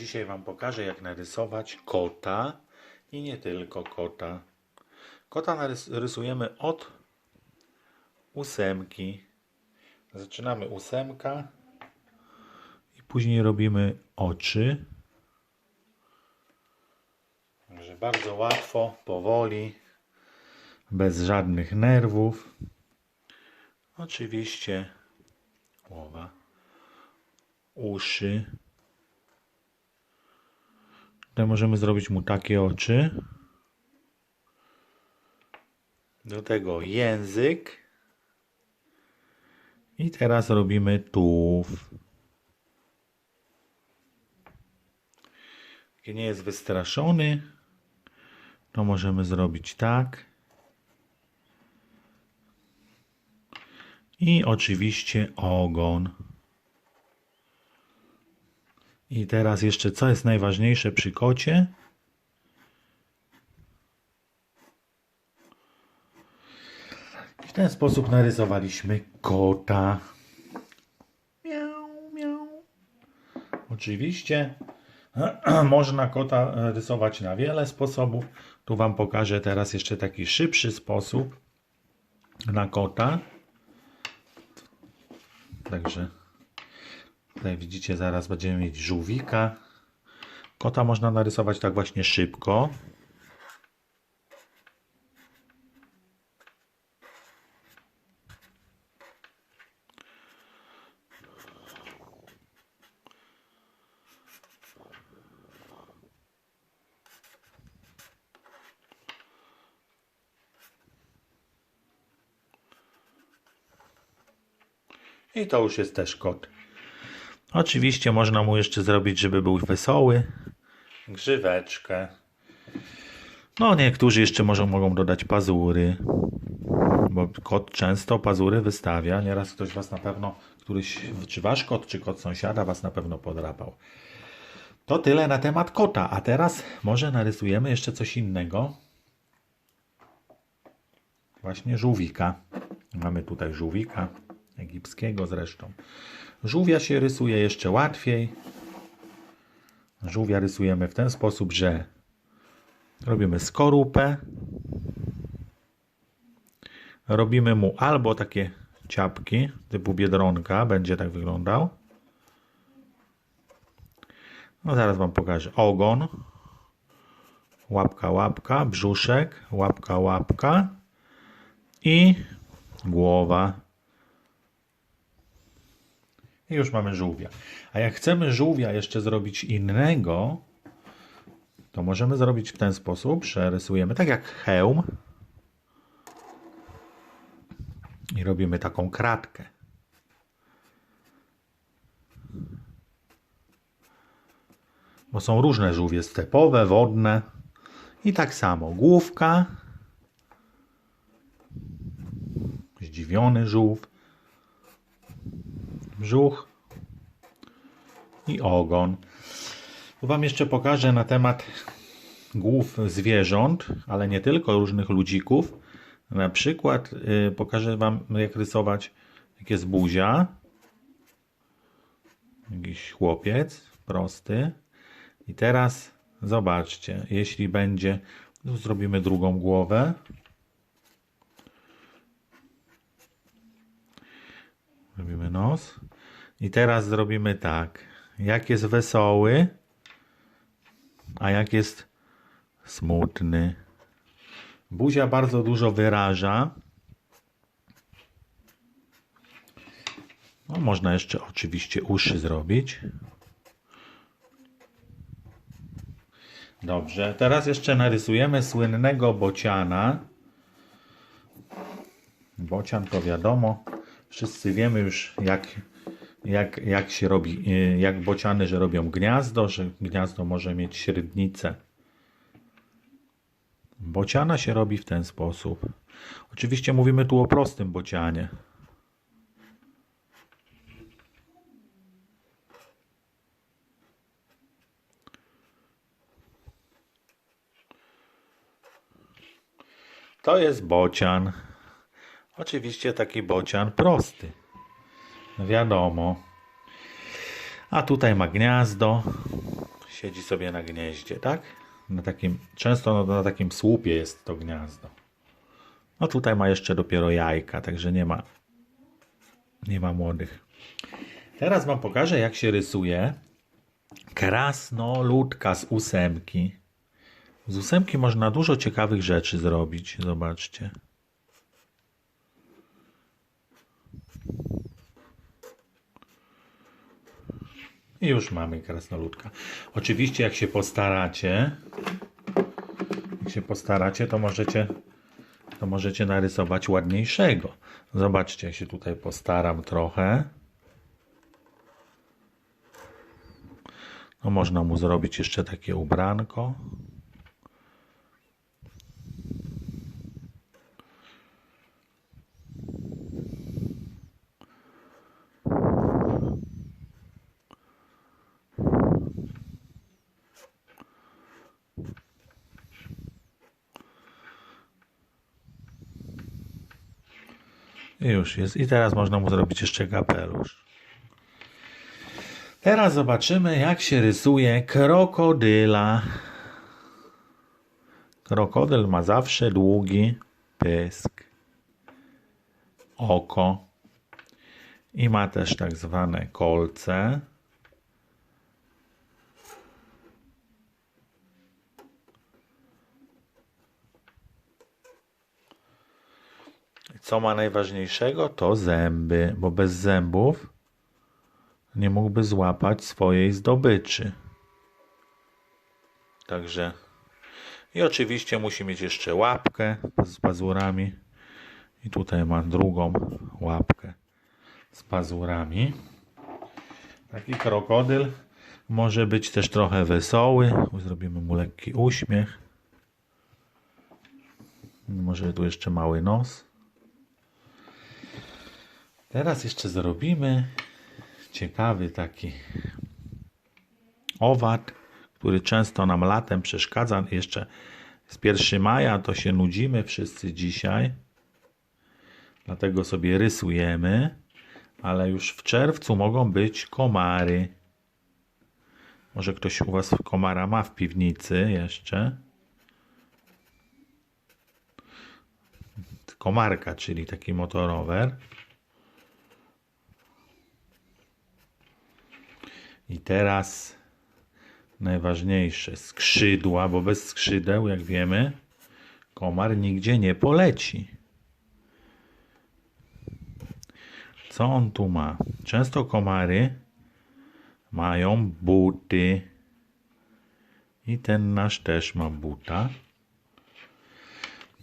Dzisiaj Wam pokażę, jak narysować kota i nie tylko kota. Kota narys- rysujemy od ósemki. Zaczynamy ósemka i później robimy oczy. Także bardzo łatwo, powoli, bez żadnych nerwów. Oczywiście głowa, uszy. Tutaj możemy zrobić mu takie oczy. Do tego język. I teraz robimy tułów. Jak nie jest wystraszony, to możemy zrobić tak. I oczywiście ogon. I teraz jeszcze co jest najważniejsze przy kocie? W ten sposób narysowaliśmy kota. Miau, miau. Oczywiście można kota rysować na wiele sposobów. Tu Wam pokażę teraz jeszcze taki szybszy sposób na kota. Także tutaj widzicie, zaraz będziemy mieć żółwika. Kota można narysować tak właśnie szybko. I to już jest też kot. Oczywiście można mu jeszcze zrobić, żeby był wesoły. Grzyweczkę. No, niektórzy jeszcze może mogą dodać pazury. Bo kot często pazury wystawia. Nieraz ktoś was na pewno, któryś, czy wasz kot, czy kot sąsiada was na pewno podrapał. To tyle na temat kota. A teraz może narysujemy jeszcze coś innego. Właśnie żółwika. Mamy tutaj żółwika egipskiego zresztą. Żółwia się rysuje jeszcze łatwiej. Żółwia rysujemy w ten sposób, że robimy skorupę. Robimy mu albo takie ciapki typu biedronka, będzie tak wyglądał. No zaraz Wam pokażę. Ogon, łapka, łapka, brzuszek, łapka, łapka i głowa. I już mamy żółwia. A jak chcemy żółwia jeszcze zrobić innego, to możemy zrobić w ten sposób, że rysujemy tak jak hełm i robimy taką kratkę. Bo są różne żółwie stepowe, wodne i tak samo główka, zdziwiony żółw, brzuch i ogon. Tu Wam jeszcze pokażę na temat głów zwierząt, ale nie tylko różnych ludzików. Na przykład y, pokażę Wam, jak rysować, jak jest buzia. Jakiś chłopiec, prosty. I teraz zobaczcie, jeśli będzie, tu zrobimy drugą głowę. Robimy nos. I teraz zrobimy tak. Jak jest wesoły, a jak jest smutny. Buzia bardzo dużo wyraża. No, można jeszcze oczywiście uszy zrobić. Dobrze, teraz jeszcze narysujemy słynnego bociana. Bocian to wiadomo, wszyscy wiemy już jak, jak, jak się robi, y, jak bociany, że robią gniazdo, że gniazdo może mieć średnicę. Bociana się robi w ten sposób. Oczywiście mówimy tu o prostym bocianie. To jest bocian. Oczywiście taki bocian prosty. Wiadomo. A tutaj ma gniazdo. siedzi sobie na gnieździe, tak? Na takim, często na, na takim słupie jest to gniazdo. No tutaj ma jeszcze dopiero jajka, także nie ma nie ma młodych. Teraz wam pokażę jak się rysuje krasnoludka z ósemki. Z ósemki można dużo ciekawych rzeczy zrobić. Zobaczcie. I już mamy krasnoludka. Oczywiście jak się postaracie, jak się postaracie, to możecie to możecie narysować ładniejszego. Zobaczcie, jak się tutaj postaram trochę. No można mu zrobić jeszcze takie ubranko. Już jest. I teraz można mu zrobić jeszcze kapelusz. Teraz zobaczymy, jak się rysuje krokodyla. Krokodyl ma zawsze długi pysk, oko i ma też tak zwane kolce. Co ma najważniejszego? To zęby, bo bez zębów nie mógłby złapać swojej zdobyczy. Także i oczywiście musi mieć jeszcze łapkę z pazurami. I tutaj ma drugą łapkę z pazurami. Taki krokodyl może być też trochę wesoły. Zrobimy mu lekki uśmiech. Może tu jeszcze mały nos. Teraz jeszcze zrobimy ciekawy taki owad, który często nam latem przeszkadza. Jeszcze z 1 maja to się nudzimy wszyscy dzisiaj. Dlatego sobie rysujemy, ale już w czerwcu mogą być komary. Może ktoś u Was komara ma w piwnicy jeszcze. Komarka, czyli taki motorower. I teraz najważniejsze skrzydła, bo bez skrzydeł, jak wiemy, komar nigdzie nie poleci. Co on tu ma? Często komary mają buty. I ten nasz też ma buta.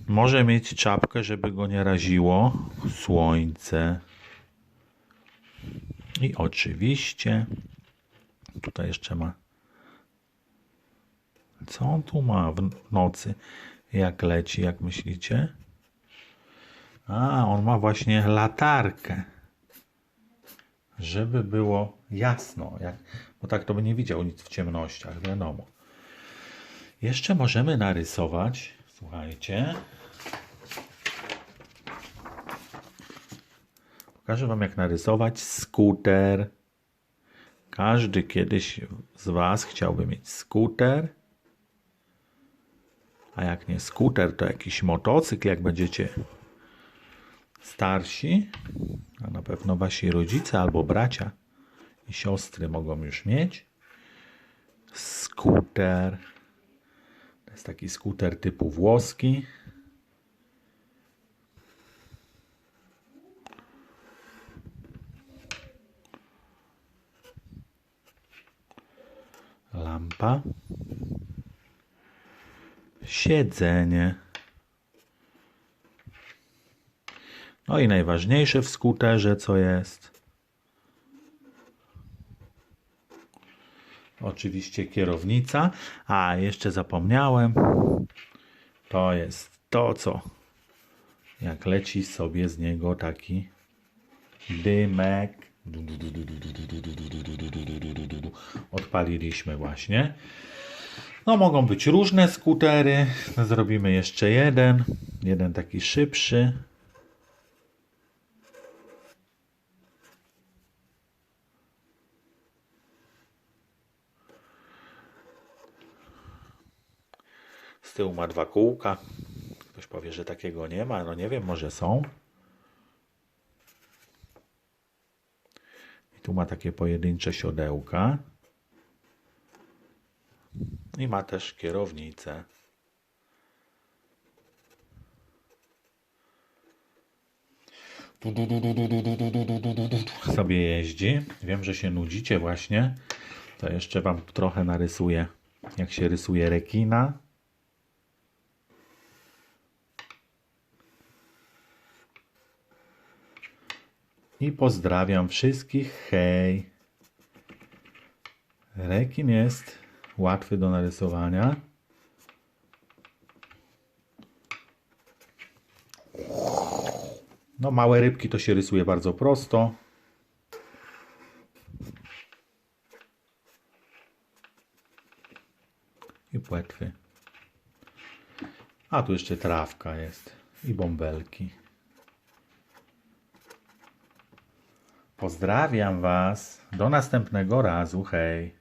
Może mieć czapkę, żeby go nie raziło słońce. I oczywiście Tutaj jeszcze ma. Co on tu ma w nocy? Jak leci, jak myślicie? A, on ma właśnie latarkę. Żeby było jasno, jak, bo tak to by nie widział nic w ciemnościach, wiadomo. Jeszcze możemy narysować, słuchajcie. Pokażę Wam, jak narysować skuter. Każdy kiedyś z Was chciałby mieć skuter. A jak nie skuter, to jakiś motocykl, jak będziecie starsi. A na pewno Wasi rodzice albo bracia i siostry mogą już mieć. Skuter. To jest taki skuter typu włoski. Lampa, siedzenie. No i najważniejsze w skuterze, co jest? Oczywiście kierownica, a jeszcze zapomniałem, to jest to, co jak leci sobie z niego taki dymek Odpaliliśmy właśnie. No mogą być różne skutery. Zrobimy jeszcze jeden. Jeden taki szybszy. Z tyłu ma dwa kółka. Ktoś powie, że takiego nie ma. No nie wiem, może są. Tu ma takie pojedyncze siodełka. I ma też kierownicę. Sobie jeździ. Wiem, że się nudzicie właśnie. To jeszcze wam trochę narysuję, jak się rysuje rekina. I pozdrawiam wszystkich. Hej. Rekin jest łatwy do narysowania. No, małe rybki to się rysuje bardzo prosto. I płetwy. A tu jeszcze trawka jest. I bąbelki. Pozdrawiam Was. Do następnego razu. Hej.